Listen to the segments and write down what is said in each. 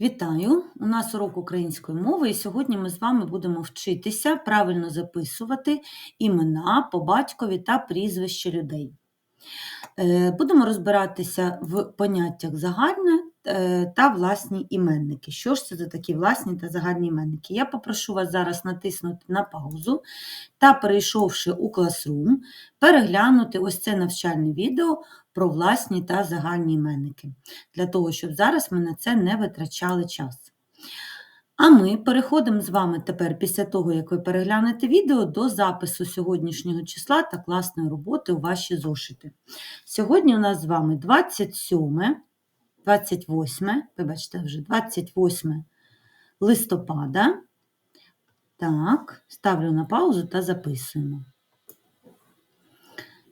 Вітаю! У нас урок української мови, і сьогодні ми з вами будемо вчитися правильно записувати імена по батькові та прізвища людей. Е, Будемо розбиратися в поняттях загальне та власні іменники. Що ж це за такі власні та загальні іменники? Я попрошу вас зараз натиснути на паузу та, перейшовши у Classroom, переглянути ось це навчальне відео про власні та загальні іменники, для того, щоб зараз ми на це не витрачали час. А ми переходимо з вами тепер, після того, як ви переглянете відео, до запису сьогоднішнього числа та класної роботи у ваші зошити. Сьогодні у нас з вами 27, 28, вибачте, вже 28 листопада. Так, ставлю на паузу та записуємо.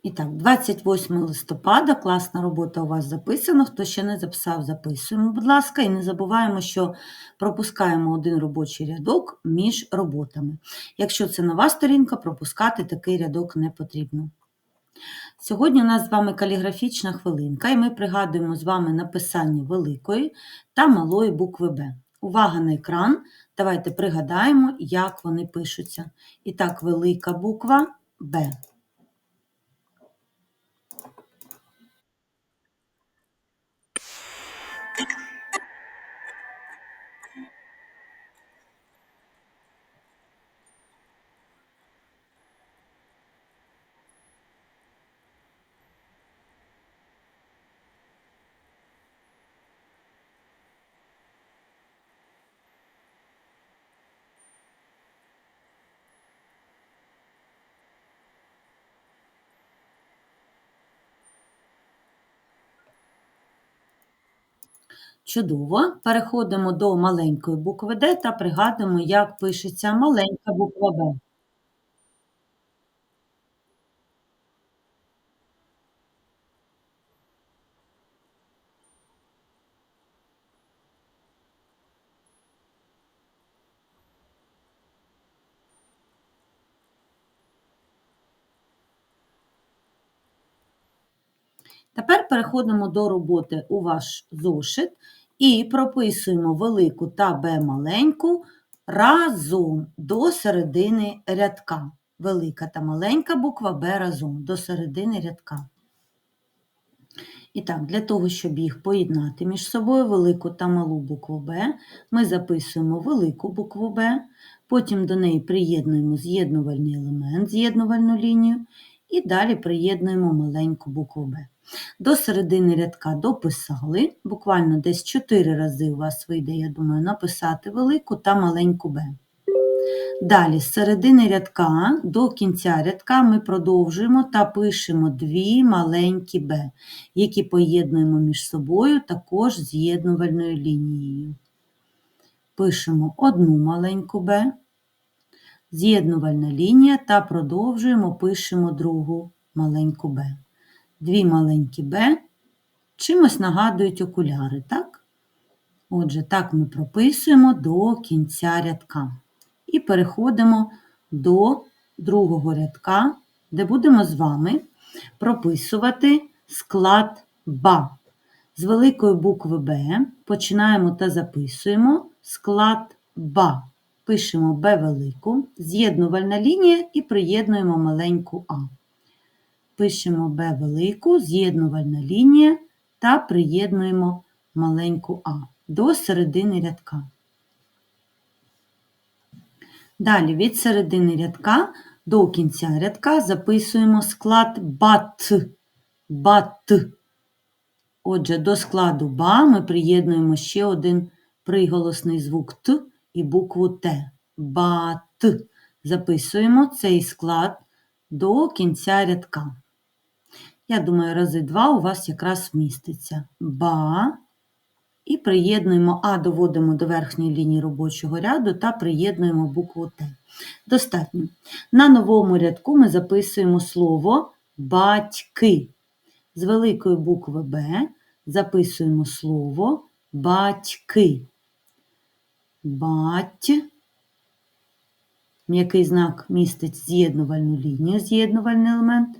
І так, 28 листопада, класна робота у вас записана. Хто ще не записав, записуємо, будь ласка, і не забуваємо, що пропускаємо один робочий рядок між роботами. Якщо це нова сторінка, пропускати такий рядок не потрібно. Сьогодні у нас з вами каліграфічна хвилинка, і ми пригадуємо з вами написання великої та малої букви Б. Увага на екран. Давайте пригадаємо, як вони пишуться. І так, велика буква Б. Чудово. Переходимо до маленької букви Д та пригадуємо, як пишеться маленька буква Б. Тепер переходимо до роботи у ваш зошит і прописуємо велику та Б маленьку разом до середини рядка. Велика та маленька буква Б разом до середини рядка. І так, для того, щоб їх поєднати між собою, велику та малу букву Б, ми записуємо велику букву Б, потім до неї приєднуємо з'єднувальний елемент, з'єднувальну лінію, і далі приєднуємо маленьку букву Б. До середини рядка дописали, буквально десь 4 рази у вас вийде, я думаю, написати велику та маленьку Б. Далі, з середини рядка до кінця рядка ми продовжуємо та пишемо дві маленькі Б, які поєднуємо між собою також з'єднувальною лінією. Пишемо одну маленьку Б, з'єднувальна лінія та продовжуємо пишемо другу маленьку Б. Дві маленькі Б чимось нагадують окуляри, так? Отже, так ми прописуємо до кінця рядка. І переходимо до другого рядка, де будемо з вами прописувати склад БА. З великої букви Б починаємо та записуємо склад БА. Пишемо Б велику, з'єднувальна лінія і приєднуємо маленьку А. Пишемо Б велику, з'єднувальна лінія та приєднуємо маленьку А до середини рядка. Далі від середини рядка до кінця рядка записуємо склад БАТ. БАТ. Отже, до складу БА ми приєднуємо ще один приголосний звук Т і букву Т. БАТ. Записуємо цей склад до кінця рядка. Я думаю, рази два у вас якраз вміститься. Ба. І приєднуємо А, доводимо до верхньої лінії робочого ряду та приєднуємо букву Т. Достатньо. На новому рядку ми записуємо слово батьки. З великої букви Б записуємо слово батьки. Бать. М'який знак містить з'єднувальну лінію, з'єднувальний елемент.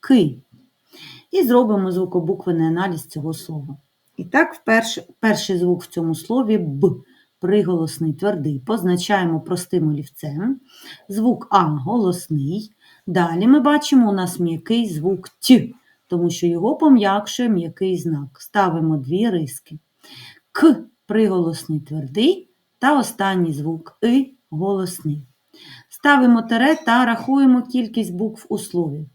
Ки. І зробимо звукобуквений аналіз цього слова. І так, вперше, перший звук в цьому слові Б. Приголосний твердий. Позначаємо простим олівцем. Звук А голосний. Далі ми бачимо у нас м'який звук Т, тому що його пом'якшує м'який знак. Ставимо дві риски. К приголосний твердий та останній звук И голосний. Ставимо тире та рахуємо кількість букв у слові.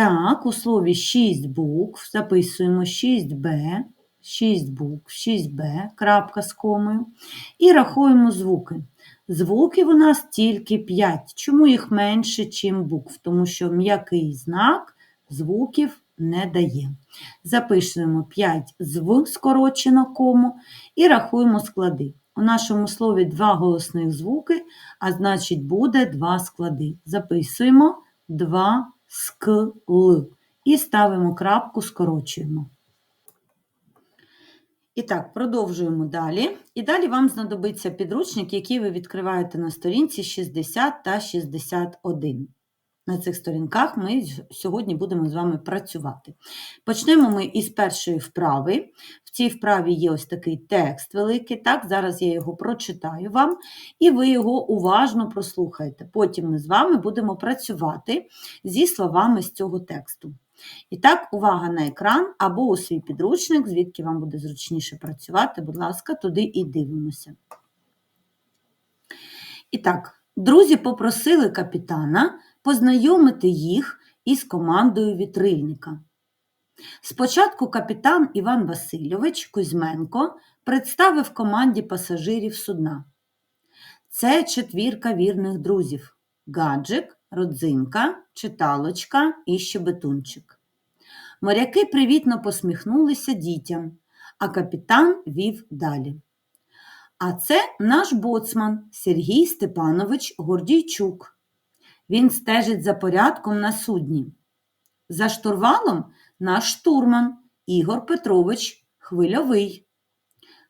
Так, у слові 6 букв, записуємо 6Б, 6 букв, 6Б, крапка з комою. І рахуємо звуки. Звуків у нас тільки 5. Чому їх менше, чим букв? Тому що м'який знак звуків не дає. Записуємо 5 зв скорочено кому і рахуємо склади. У нашому слові два голосних звуки, а значить буде два склади. Записуємо 2 скл і ставимо крапку, скорочуємо. І так, продовжуємо далі. І далі вам знадобиться підручник, який ви відкриваєте на сторінці 60 та 61. На цих сторінках ми сьогодні будемо з вами працювати. Почнемо ми із першої вправи. В цій вправі є ось такий текст великий. Так, Зараз я його прочитаю вам, і ви його уважно прослухаєте. Потім ми з вами будемо працювати зі словами з цього тексту. І так, увага на екран або у свій підручник, звідки вам буде зручніше працювати, будь ласка, туди і дивимося. І так, друзі попросили капітана познайомити їх із командою вітрильника. Спочатку капітан Іван Васильович Кузьменко представив команді пасажирів судна. Це четвірка вірних друзів гаджик, родзинка, читалочка і щебетунчик. Моряки привітно посміхнулися дітям, а капітан вів далі. А це наш боцман Сергій Степанович Гордійчук. Він стежить за порядком на судні. За штурвалом наш штурман Ігор Петрович Хвильовий.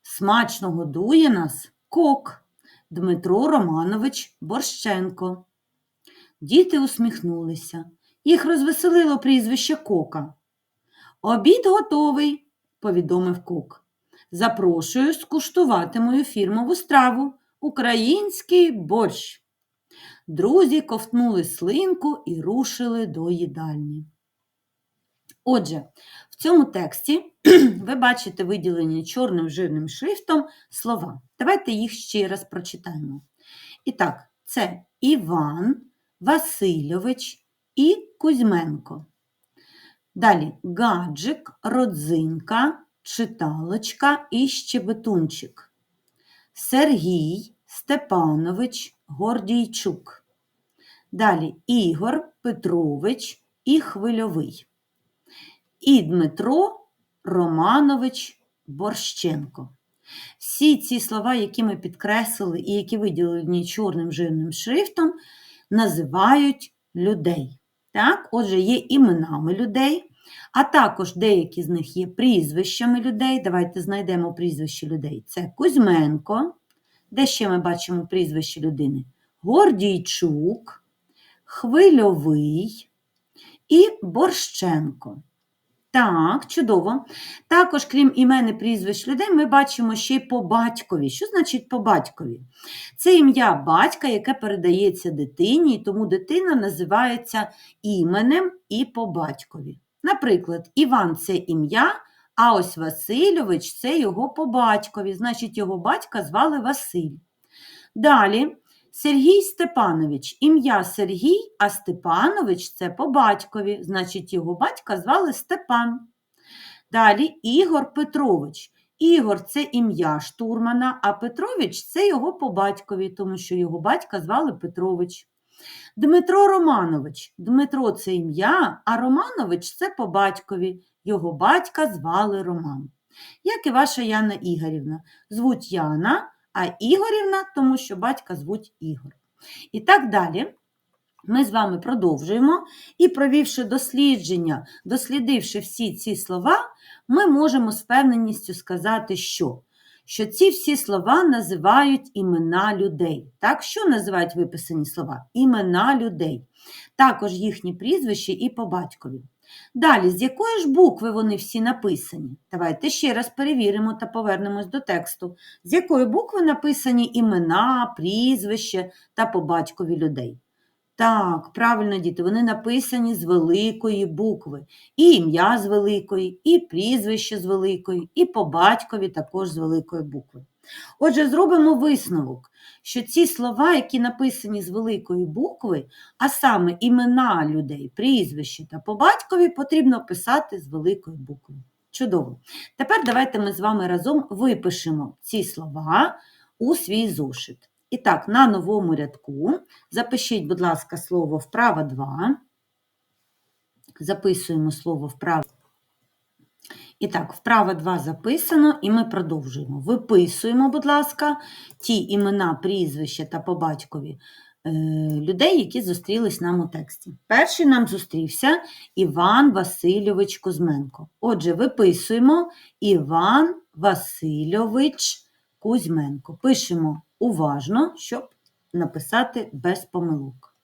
Смачно годує нас кок Дмитро Романович Борщенко. Діти усміхнулися. Їх розвеселило прізвище Кока. Обід готовий, повідомив Кок. Запрошую скуштувати мою фірмову страву український борщ. Друзі ковтнули слинку і рушили до їдальні. Отже, в цьому тексті ви бачите виділені чорним жирним шрифтом слова. Давайте їх ще раз прочитаємо. І так, це Іван, Васильович і Кузьменко. Далі гаджик, родзинка, читалочка і щебетунчик. Сергій Степанович Гордійчук. Далі Ігор Петрович і Хвильовий. І Дмитро Романович Борщенко. Всі ці слова, які ми підкреслили і які виділені чорним жирним шрифтом, називають людей. Так? Отже, є іменами людей, а також деякі з них є прізвищами людей. Давайте знайдемо прізвище людей. Це Кузьменко. Де ще ми бачимо прізвище людини? Гордійчук, Хвильовий і Борщенко. Так, чудово. Також, крім імен і прізвищ людей, ми бачимо ще й по батькові. Що значить по батькові? Це ім'я батька, яке передається дитині, тому дитина називається іменем і по батькові. Наприклад, Іван це ім'я, а ось Васильович це його по батькові, значить, його батька звали Василь. Далі Сергій Степанович, ім'я Сергій, а Степанович це по батькові, значить, його батька звали Степан. Далі Ігор Петрович. Ігор це ім'я штурмана, а Петрович це його по батькові, тому що його батька звали Петрович. Дмитро Романович. Дмитро це ім'я, а Романович це по батькові. Його батька звали Роман. Як і ваша Яна Ігорівна. Звуть Яна, а Ігорівна, тому що батька звуть Ігор. І так далі. Ми з вами продовжуємо і, провівши дослідження, дослідивши всі ці слова, ми можемо з впевненістю сказати, що що ці всі слова називають імена людей. Так, Що називають виписані слова? Імена людей. Також їхні прізвища і по батькові. Далі, з якої ж букви вони всі написані? Давайте ще раз перевіримо та повернемось до тексту. З якої букви написані імена, прізвище та по батькові людей? Так, правильно, діти, вони написані з великої букви. І ім'я з великої, і прізвище з великої, і по батькові також з великої букви. Отже, зробимо висновок, що ці слова, які написані з великої букви, а саме імена людей, прізвище та по батькові, потрібно писати з великої букви. Чудово. Тепер давайте ми з вами разом випишемо ці слова у свій зошит. І так, на новому рядку запишіть, будь ласка, слово вправа 2. Записуємо слово вправо. І так, вправа 2 записано, і ми продовжуємо. Виписуємо, будь ласка, ті імена, прізвища та по батькові е, людей, які зустрілись нам у тексті. Перший нам зустрівся Іван Васильович Кузьменко. Отже, виписуємо Іван Васильович Кузьменко. Пишемо уважно, щоб написати без помилок.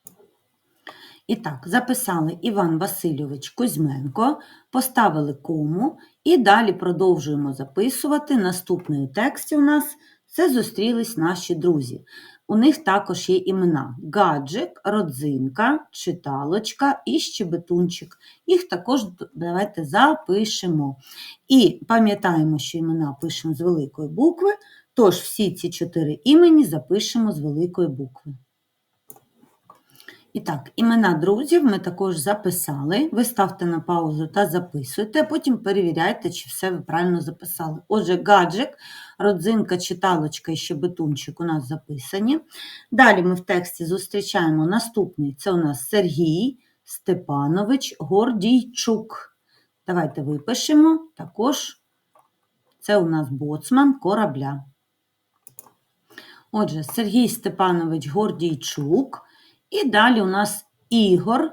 І так, записали Іван Васильович Кузьменко, поставили кому і далі продовжуємо записувати. Наступний у тексті у нас це зустрілись наші друзі. У них також є імена Гаджик, Родзинка, Читалочка і Щебетунчик. Їх також давайте запишемо. І пам'ятаємо, що імена пишемо з великої букви, тож всі ці чотири імені запишемо з великої букви. І так, імена друзів ми також записали. Ви ставте на паузу та записуйте, а потім перевіряйте, чи все ви правильно записали. Отже, гаджик, родзинка, читалочка і щебетунчик у нас записані. Далі ми в тексті зустрічаємо наступний це у нас Сергій Степанович Гордійчук. Давайте випишемо також це у нас боцман корабля. Отже, Сергій Степанович Гордійчук. І далі у нас Ігор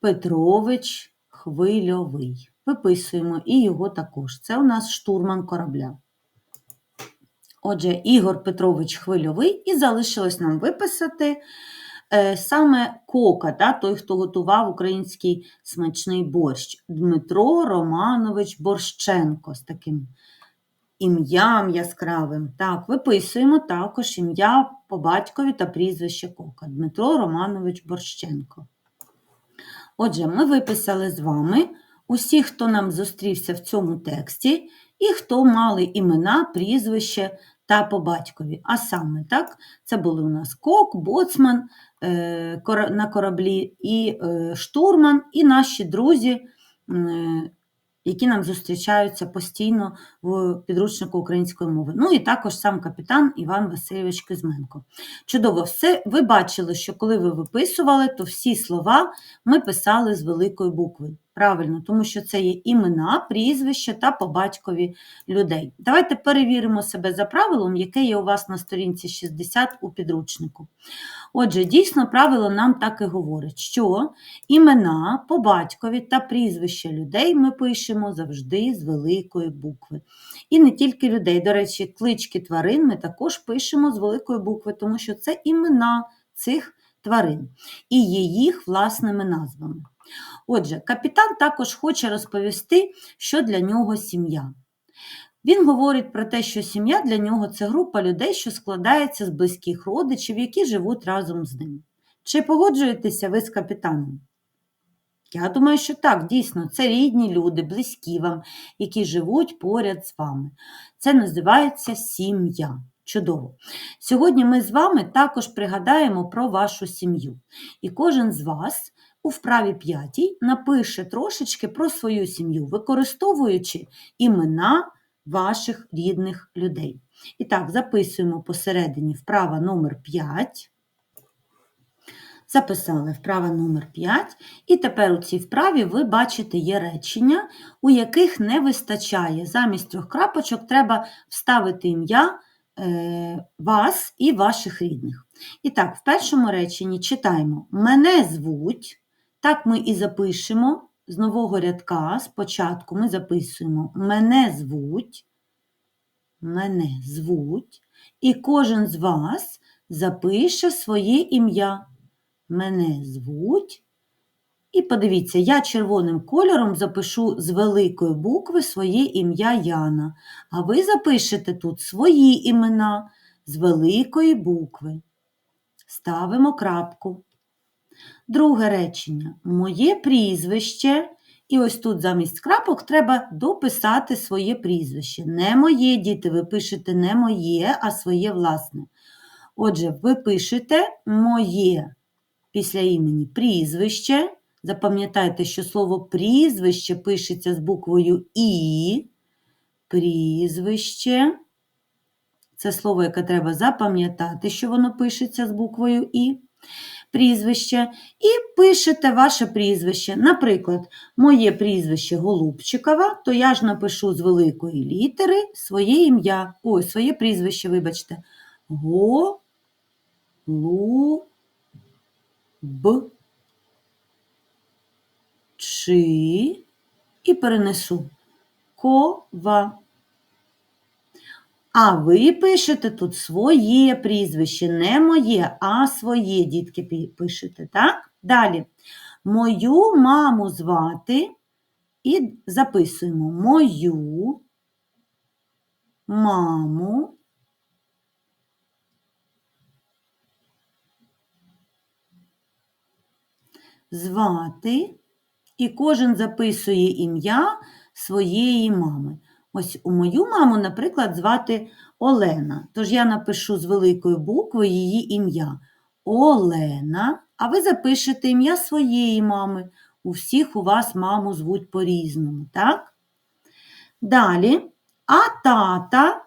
Петрович Хвильовий. Виписуємо і його також. Це у нас штурман корабля. Отже, Ігор Петрович Хвильовий, і залишилось нам виписати е, саме кока, да, той, хто готував український смачний борщ. Дмитро Романович Борщенко з таким ім'ям яскравим. Так, виписуємо також ім'я по батькові та прізвище Кока Дмитро Романович Борщенко. Отже, ми виписали з вами усіх, хто нам зустрівся в цьому тексті, і хто мали імена, прізвище та по батькові. А саме, так, це були у нас Кок, Боцман е, на кораблі, і е, штурман, і наші друзі які нам зустрічаються постійно в підручнику української мови. Ну і також сам капітан Іван Васильович Кизменко. Чудово, все ви бачили, що коли ви виписували, то всі слова ми писали з великої букви. Правильно, тому що це є імена, прізвища та по батькові людей. Давайте перевіримо себе за правилом, яке є у вас на сторінці 60 у підручнику. Отже, дійсно, правило нам так і говорить, що імена по батькові та прізвища людей ми пишемо завжди з великої букви. І не тільки людей, до речі, клички тварин ми також пишемо з великої букви, тому що це імена цих тварин і є їх власними назвами. Отже, капітан також хоче розповісти, що для нього сім'я. Він говорить про те, що сім'я для нього це група людей, що складається з близьких родичів, які живуть разом з ним. Чи погоджуєтеся ви з капітаном? Я думаю, що так, дійсно, це рідні люди, близькі вам, які живуть поряд з вами. Це називається сім'я. Чудово. Сьогодні ми з вами також пригадаємо про вашу сім'ю. І кожен з вас у вправі п'ятій напише трошечки про свою сім'ю, використовуючи імена ваших рідних людей. І так, записуємо посередині вправа номер 5. Записали вправа номер 5. І тепер у цій вправі ви бачите є речення, у яких не вистачає. Замість трьох крапочок треба вставити ім'я е, вас і ваших рідних. І так, в першому реченні читаємо: Мене звуть. Так ми і запишемо з нового рядка. Спочатку ми записуємо Мене звуть, мене звуть, і кожен з вас запише своє ім'я. Мене звуть, І подивіться, я червоним кольором запишу з великої букви своє ім'я Яна, а ви запишете тут свої імена з великої букви. Ставимо крапку. Друге речення. Моє прізвище. І ось тут замість крапок треба дописати своє прізвище. Не моє, діти, ви пишете не моє, а своє власне. Отже, ви пишете моє після імені прізвище. Запам'ятайте, що слово прізвище пишеться з буквою І. Прізвище. Це слово, яке треба запам'ятати, що воно пишеться з буквою І. Прізвище. І пишете ваше прізвище. Наприклад, моє прізвище Голубчикова, то я ж напишу з великої літери своє ім'я. Ой, своє прізвище, вибачте. Го. Лу. Б. Чи. І перенесу. Кова. А ви пишете тут своє прізвище, не моє, а своє, дітки, пишете, так? Далі. Мою маму звати і записуємо мою маму. Звати, і кожен записує ім'я своєї мами. Ось у мою маму, наприклад, звати Олена. Тож я напишу з великої букви її ім'я. Олена, а ви запишете ім'я своєї мами. У всіх у вас маму звуть по-різному, так? Далі, а тата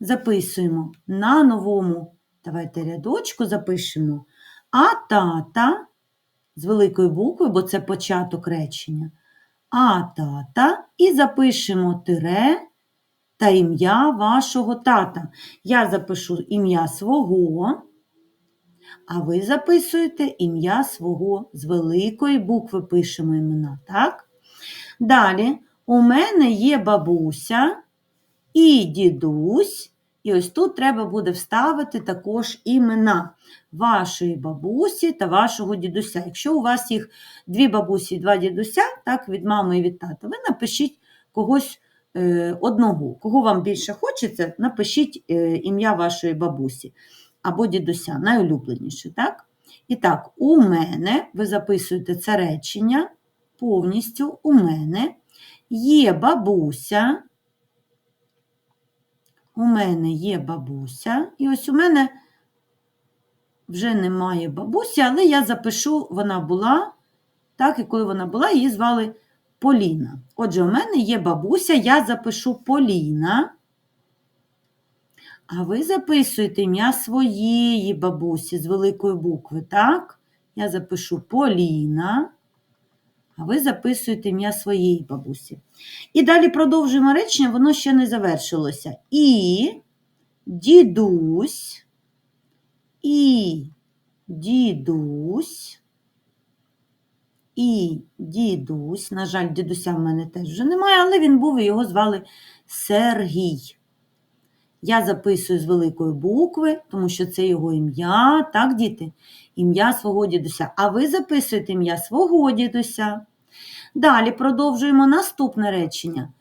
записуємо на новому. Давайте рядочку запишемо. А тата з великої букви, бо це початок речення. А тата і запишемо тире та ім'я вашого тата. Я запишу ім'я свого, а ви записуєте ім'я свого з великої букви пишемо імена, так? Далі, у мене є бабуся і дідусь, і ось тут треба буде вставити також імена вашої бабусі та вашого дідуся. Якщо у вас їх дві бабусі і два дідуся, так, від мами і від тата, ви напишіть когось е, одного. Кого вам більше хочеться, напишіть е, ім'я вашої бабусі або дідуся, найулюбленіше. так? І так, у мене, ви записуєте це речення повністю, у мене є бабуся. У мене є бабуся, і ось у мене вже немає бабусі, але я запишу, вона була, так, і коли вона була, її звали Поліна. Отже, у мене є бабуся, я запишу Поліна. А ви записуєте ім'я своєї бабусі з великої букви, так? Я запишу Поліна. А ви записуєте ім'я своєї бабусі. І далі продовжуємо речення, воно ще не завершилося. І дідусь, і дідусь, і дідусь. На жаль, дідуся в мене теж вже немає, але він був і його звали Сергій. Я записую з великої букви, тому що це його ім'я, так, діти? Ім'я свого дідуся. А ви записуєте ім'я свого дідуся. Далі продовжуємо наступне речення.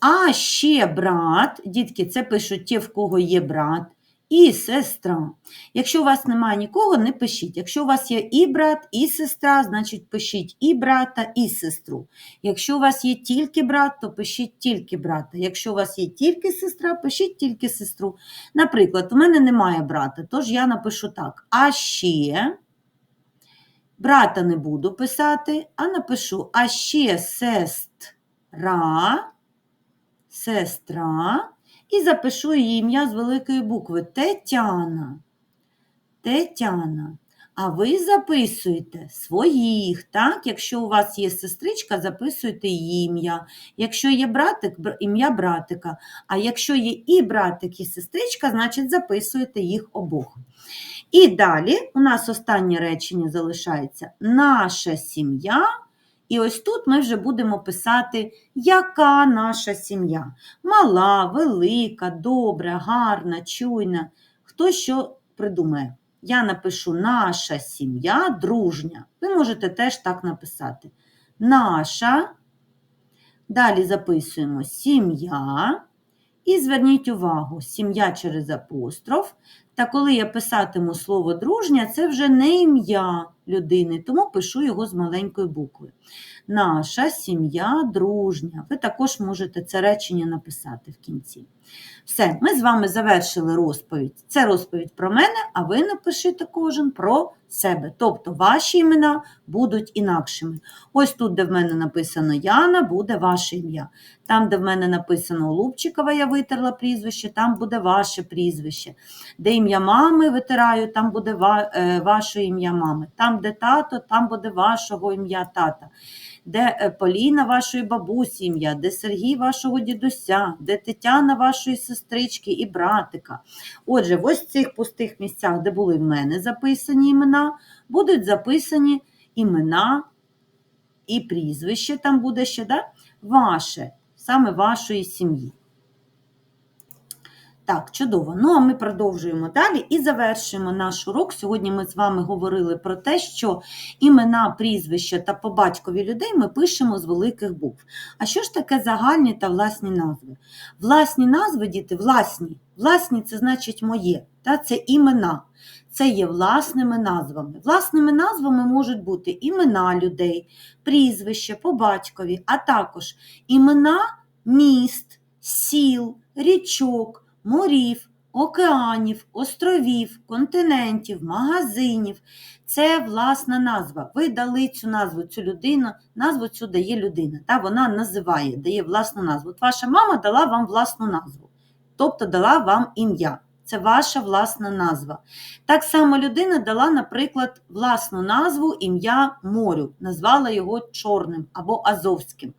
А ще брат, дітки, це пишуть ті, в кого є брат, і сестра. Якщо у вас немає нікого, не пишіть. Якщо у вас є і брат, і сестра, значить пишіть і брата, і сестру. Якщо у вас є тільки брат, то пишіть тільки брата. Якщо у вас є тільки сестра, пишіть тільки сестру. Наприклад, у мене немає брата, тож я напишу так. А ще брата не буду писати, а напишу а ще сестра, сестра, і запишу її ім'я з великої букви Тетяна. Тетяна. А ви записуєте своїх, так? Якщо у вас є сестричка, записуйте її ім'я. Якщо є братик, ім'я братика. А якщо є і братик, і сестричка, значить записуєте їх обох. І далі у нас останнє речення залишається наша сім'я. І ось тут ми вже будемо писати, яка наша сім'я. Мала, велика, добра, гарна, чуйна. Хто що придумає? я напишу наша сім'я дружня. Ви можете теж так написати. Наша. Далі записуємо сім'я. І зверніть увагу, сім'я через апостроф. Та коли я писатиму слово дружня, це вже не ім'я людини, тому пишу його з маленької букви. Наша сім'я дружня. Ви також можете це речення написати в кінці. Все, ми з вами завершили розповідь. Це розповідь про мене, а ви напишите кожен про себе. Тобто ваші імена будуть інакшими. Ось тут, де в мене написано Яна, буде ваше ім'я. Там, де в мене написано Лупчикова, я витерла прізвище, там буде ваше прізвище. Де ім'я мами витираю, там буде е, ваше ім'я мами. Там, де тато, там буде вашого ім'я тата. Де е, Поліна вашої бабусі ім'я, де Сергій вашого дідуся, де Тетяна вашої сестрички і братика. Отже, в ось цих пустих місцях, де були в мене записані імена, будуть записані імена і прізвище, там буде ще, да? ваше, саме вашої сім'ї. Так, чудово. Ну, а ми продовжуємо далі і завершуємо наш урок. Сьогодні ми з вами говорили про те, що імена, прізвища та по батькові людей ми пишемо з великих букв. А що ж таке загальні та власні назви? Власні назви, діти, власні. Власні це значить моє, та це імена. Це є власними назвами. Власними назвами можуть бути імена людей, прізвище по батькові, а також імена міст, сіл, річок, морів, океанів, островів, континентів, магазинів. Це власна назва. Ви дали цю назву, цю людину, назву цю дає людина. Та вона називає, дає власну назву. От ваша мама дала вам власну назву, тобто дала вам ім'я. Це ваша власна назва. Так само людина дала, наприклад, власну назву ім'я морю, назвала його Чорним або Азовським.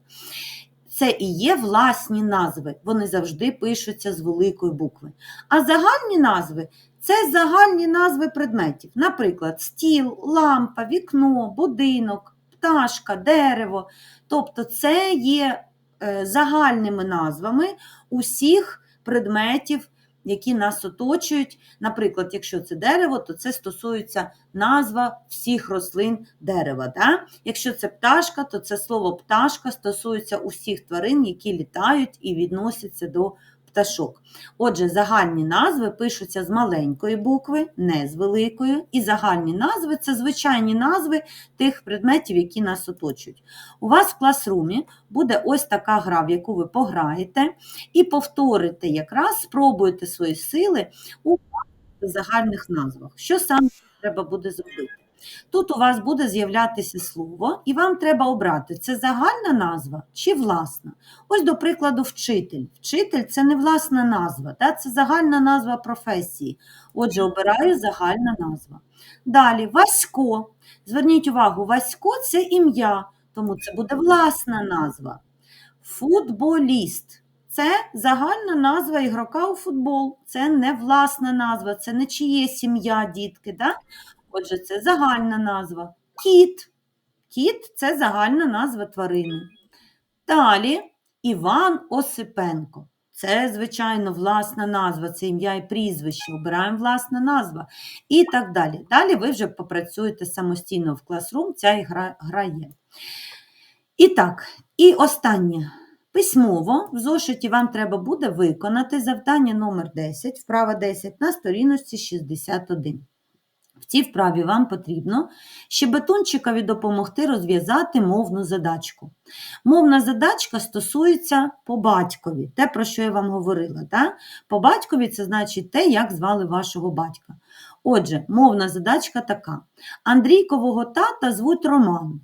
Це і є власні назви. Вони завжди пишуться з великої букви. А загальні назви це загальні назви предметів. Наприклад, стіл, лампа, вікно, будинок, пташка, дерево. Тобто це є е, загальними назвами усіх предметів, які нас оточують. Наприклад, якщо це дерево, то це стосується назва всіх рослин дерева. Да? Якщо це пташка, то це слово пташка стосується усіх тварин, які літають і відносяться до пташок. Отже, загальні назви пишуться з маленької букви, не з великої. І загальні назви це звичайні назви тих предметів, які нас оточують. У вас в класрумі буде ось така гра, в яку ви пограєте, і повторите якраз, спробуєте свої сили у загальних назвах. Що саме треба буде зробити? Тут у вас буде з'являтися слово, і вам треба обрати, це загальна назва чи власна. Ось, до прикладу, вчитель. Вчитель це не власна назва, та? це загальна назва професії. Отже, обираю загальна назва. Далі, Васько. Зверніть увагу, Васько це ім'я, тому це буде власна назва. Футболіст. Це загальна назва ігрока у футбол. Це не власна назва, це не чиє сім'я, дітки. Да? Отже, це загальна назва. Кіт. Кіт це загальна назва тварини. Далі Іван Осипенко. Це, звичайно, власна назва, це ім'я і прізвище. Обираємо власна назва. І так далі. Далі ви вже попрацюєте самостійно в класрум, ця ігра грає. І так, і останнє. Письмово в зошиті вам треба буде виконати завдання номер 10, вправа 10 на сторіночці 61. В цій вправі вам потрібно щебетунчикові допомогти розв'язати мовну задачку. Мовна задачка стосується по батькові, те, про що я вам говорила. Так? По батькові це значить те, як звали вашого батька. Отже, мовна задачка така: Андрійкового тата звуть Роман,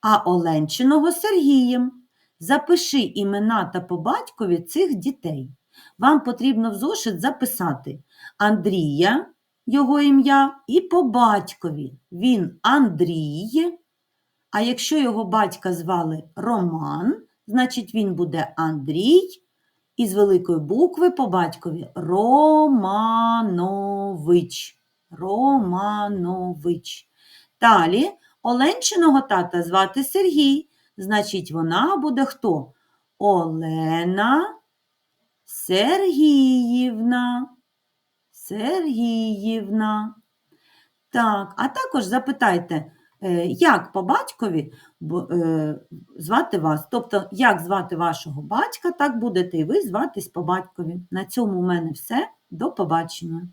а Оленчиного Сергієм. Запиши імена та по батькові цих дітей. Вам потрібно в зошит записати Андрія його ім'я і по батькові. Він Андрій. А якщо його батька звали Роман, значить він буде Андрій і з великої букви по батькові Романович. Романович. Далі Оленчиного тата звати Сергій. Значить, вона буде хто? Олена Сергіївна. Сергіївна. Так, а також запитайте, е, як по батькові е, звати вас. Тобто, як звати вашого батька, так будете і ви зватись по батькові. На цьому у мене все. До побачення.